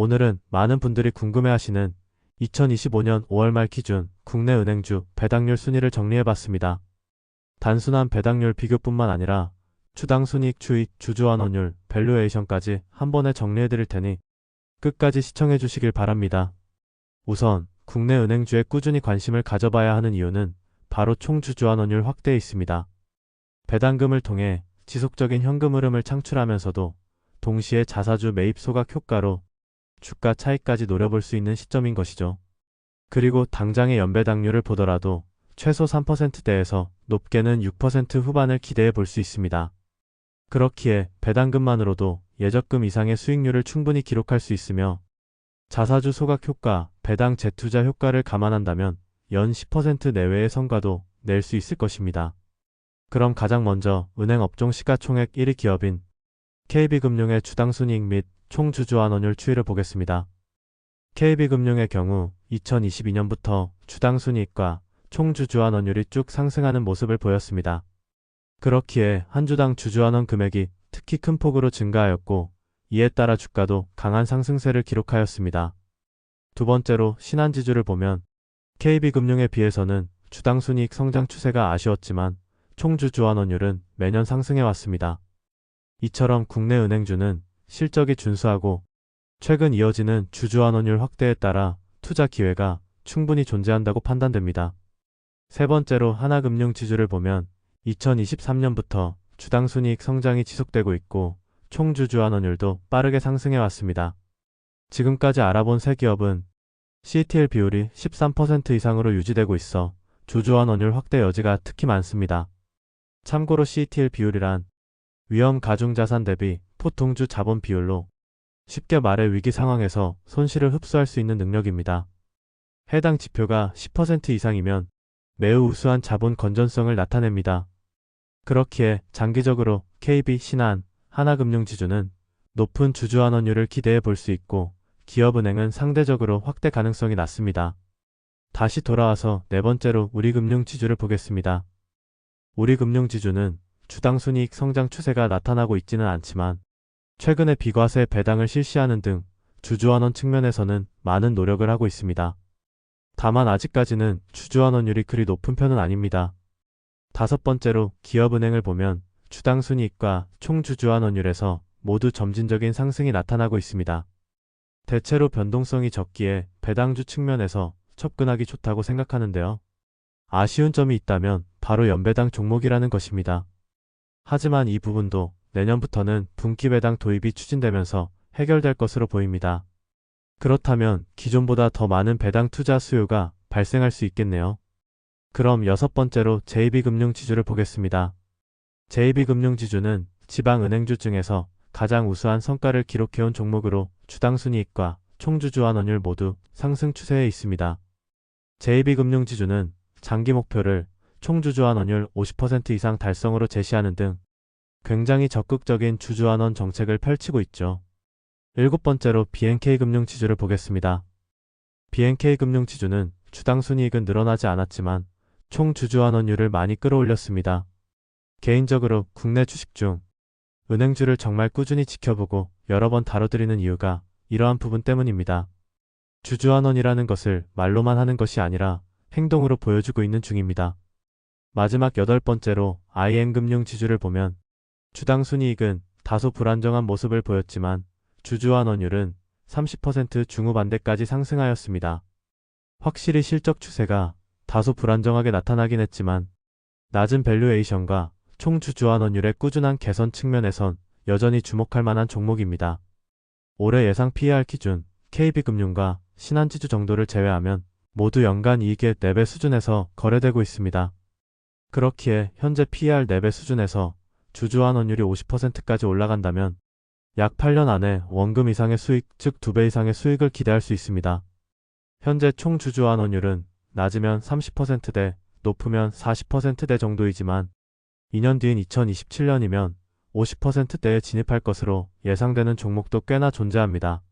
오늘은 많은 분들이 궁금해하시는 2025년 5월 말 기준 국내 은행주 배당률 순위를 정리해봤습니다. 단순한 배당률 비교뿐만 아니라 추당 순이익 추익 주주환원율 밸류에이션까지 한 번에 정리해드릴 테니 끝까지 시청해주시길 바랍니다. 우선 국내 은행주에 꾸준히 관심을 가져봐야 하는 이유는 바로 총주주환원율 확대에 있습니다. 배당금을 통해 지속적인 현금 흐름을 창출하면서도 동시에 자사주 매입 소각 효과로 주가 차익까지 노려볼 수 있는 시점인 것이죠. 그리고 당장의 연배당률을 보더라도 최소 3%대에서 높게는 6% 후반을 기대해 볼 수 있습니다. 그렇기에 배당금만으로도 예적금 이상의 수익률을 충분히 기록할 수 있으며 자사주 소각 효과, 배당 재투자 효과를 감안한다면 연 10% 내외의 성과도 낼 수 있을 것입니다. 그럼 가장 먼저 은행 업종 시가총액 1위 기업인 KB금융의 주당 순이익 및 총주주환원율 추이를 보겠습니다. KB금융의 경우 2022년부터 주당 순이익과 총주주환 원율이 쭉 상승하는 모습을 보였습니다. 그렇기에 한 주당 주주환원 금액이 특히 큰 폭으로 증가하였고 이에 따라 주가도 강한 상승세를 기록하였습니다. 두 번째로 신한지주를 보면 KB금융에 비해서는 주당 순이익 성장 추세가 아쉬웠지만 총주주환원율은 매년 상승해 왔습니다. 이처럼 국내 은행주는 실적이 준수하고 최근 이어지는 주주환원율 확대에 따라 투자 기회가 충분히 존재한다고 판단됩니다. 세 번째로 하나금융지주를 보면 2023년부터 주당 순이익 성장이 지속되고 있고 총주주환원율도 빠르게 상승해 왔습니다. 지금까지 알아본 세 기업은 CTL 비율이 13% 이상으로 유지되고 있어 주주환원율 확대 여지가 특히 많습니다. 참고로 CTL 비율이란 위험 가중 자산 대비 포통주 자본 비율로 쉽게 말해 위기 상황에서 손실을 흡수할 수 있는 능력입니다. 해당 지표가 10% 이상이면 매우 우수한 자본 건전성을 나타냅니다. 그렇기에 장기적으로 KB, 신한, 하나금융지주는 높은 주주환원율을 기대해 볼 수 있고 기업은행은 상대적으로 확대 가능성이 낮습니다. 다시 돌아와서 네 번째로 우리금융지주를 보겠습니다. 우리금융지주는 주당 순이익 성장 추세가 나타나고 있지는 않지만 최근에 비과세 배당을 실시하는 등 주주환원 측면에서는 많은 노력을 하고 있습니다. 다만 아직까지는 주주환원율이 그리 높은 편은 아닙니다. 다섯 번째로 기업은행을 보면 주당 순이익과 총 주주환원율에서 모두 점진적인 상승이 나타나고 있습니다. 대체로 변동성이 적기에 배당주 측면에서 접근하기 좋다고 생각하는데요. 아쉬운 점이 있다면 바로 연배당 종목이라는 것입니다. 하지만 이 부분도 내년부터는 분기 배당 도입이 추진되면서 해결될 것으로 보입니다. 그렇다면 기존보다 더 많은 배당 투자 수요가 발생할 수 있겠네요. 그럼 여섯 번째로 JB금융지주를 보겠습니다. JB금융지주는 지방은행주 중에서 가장 우수한 성과를 기록해온 종목으로 주당순이익과 총주주환원율 모두 상승 추세에 있습니다. JB금융지주는 장기 목표를 총주주환원율 50% 이상 달성으로 제시하는 등 굉장히 적극적인 주주환원 정책을 펼치고 있죠. 일곱 번째로 BNK금융지주를 보겠습니다. BNK금융지주는 주당 순이익은 늘어나지 않았지만 총 주주환원율을 많이 끌어올렸습니다. 개인적으로 국내 주식 중 은행주를 정말 꾸준히 지켜보고 여러 번 다뤄드리는 이유가 이러한 부분 때문입니다. 주주환원이라는 것을 말로만 하는 것이 아니라 행동으로 보여주고 있는 중입니다. 마지막 여덟 번째로 IM금융지주를 보면 주당 순이익은 다소 불안정한 모습을 보였지만 주주환원율은 30% 중후반대까지 상승하였습니다. 확실히 실적 추세가 다소 불안정하게 나타나긴 했지만 낮은 밸류에이션과 총 주주환원율의 꾸준한 개선 측면에선 여전히 주목할 만한 종목입니다. 올해 예상 PER 기준 KB금융과 신한지주 정도를 제외하면 모두 연간 이익의 4배 수준에서 거래되고 있습니다. 그렇기에 현재 PER 4배 수준에서 주주환 원율이 50%까지 올라간다면 약 8년 안에 원금 이상의 수익, 즉 2배 이상의 수익을 기대할 수 있습니다. 현재 총 주주환 원율은 낮으면 30%대, 높으면 40%대 정도이지만 2년 뒤인 2027년이면 50%대에 진입할 것으로 예상되는 종목도 꽤나 존재합니다.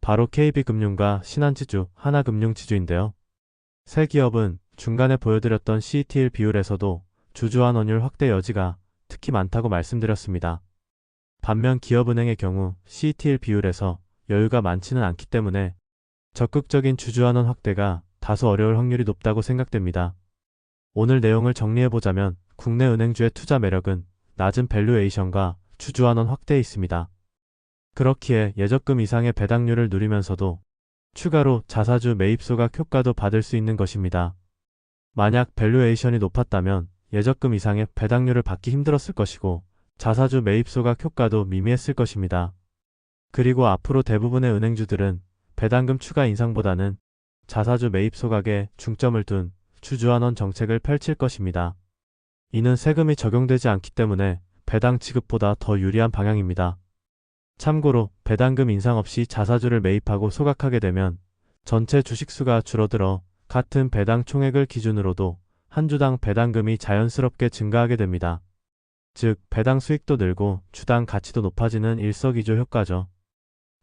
바로 KB금융과 신한지주, 하나금융지주인데요. 세 기업은 중간에 보여드렸던 CETL 비율에서도 주주환 원율 확대 여지가 특히 많다고 말씀드렸습니다. 반면 기업은행의 경우 CETL 비율에서 여유가 많지는 않기 때문에 적극적인 주주환원 확대가 다소 어려울 확률이 높다고 생각됩니다. 오늘 내용을 정리해보자면 국내 은행주의 투자 매력은 낮은 밸류에이션과 주주환원 확대에 있습니다. 그렇기에 예적금 이상의 배당률을 누리면서도 추가로 자사주 매입 소각 효과도 받을 수 있는 것입니다. 만약 밸류에이션이 높았다면 예적금 이상의 배당률을 받기 힘들었을 것이고 자사주 매입 소각 효과도 미미했을 것입니다. 그리고 앞으로 대부분의 은행주들은 배당금 추가 인상보다는 자사주 매입 소각에 중점을 둔 주주환원 정책을 펼칠 것입니다. 이는 세금이 적용되지 않기 때문에 배당 지급보다 더 유리한 방향입니다. 참고로 배당금 인상 없이 자사주를 매입하고 소각하게 되면 전체 주식수가 줄어들어 같은 배당 총액을 기준으로도 한 주당 배당금이 자연스럽게 증가하게 됩니다. 즉, 배당 수익도 늘고 주당 가치도 높아지는 일석이조 효과죠.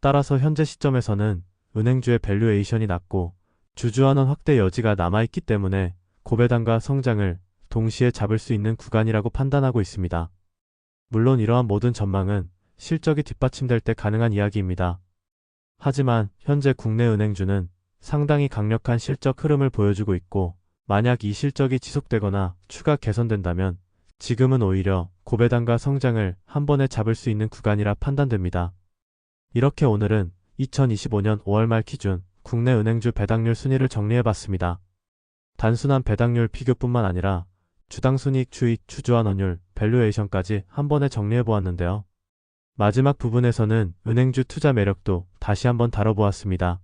따라서 현재 시점에서는 은행주의 밸류에이션이 낮고 주주환원 확대 여지가 남아있기 때문에 고배당과 성장을 동시에 잡을 수 있는 구간이라고 판단하고 있습니다. 물론 이러한 모든 전망은 실적이 뒷받침될 때 가능한 이야기입니다. 하지만 현재 국내 은행주는 상당히 강력한 실적 흐름을 보여주고 있고 만약 이 실적이 지속되거나 추가 개선된다면 지금은 오히려 고배당과 성장을 한 번에 잡을 수 있는 구간이라 판단됩니다. 이렇게 오늘은 2025년 5월 말 기준 국내 은행주 배당률 순위를 정리해봤습니다. 단순한 배당률 비교뿐만 아니라 주당 순이익 추익 주주환원율 밸류에이션까지 한 번에 정리해보았는데요. 마지막 부분에서는 은행주 투자 매력도 다시 한번 다뤄보았습니다.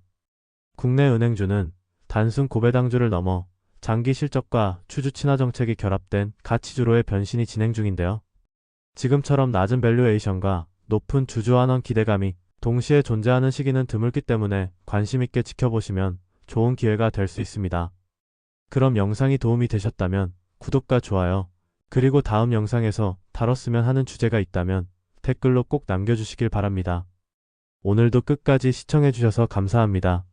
국내 은행주는 단순 고배당주를 넘어 장기 실적과 추주 친화 정책이 결합된 가치주로의 변신이 진행 중인데요. 지금처럼 낮은 밸류에이션과 높은 주주 환원 기대감이 동시에 존재하는 시기는 드물기 때문에 관심 있게 지켜보시면 좋은 기회가 될 수 있습니다. 그럼 영상이 도움이 되셨다면 구독과 좋아요, 그리고 다음 영상에서 다뤘으면 하는 주제가 있다면 댓글로 꼭 남겨주시길 바랍니다. 오늘도 끝까지 시청해주셔서 감사합니다.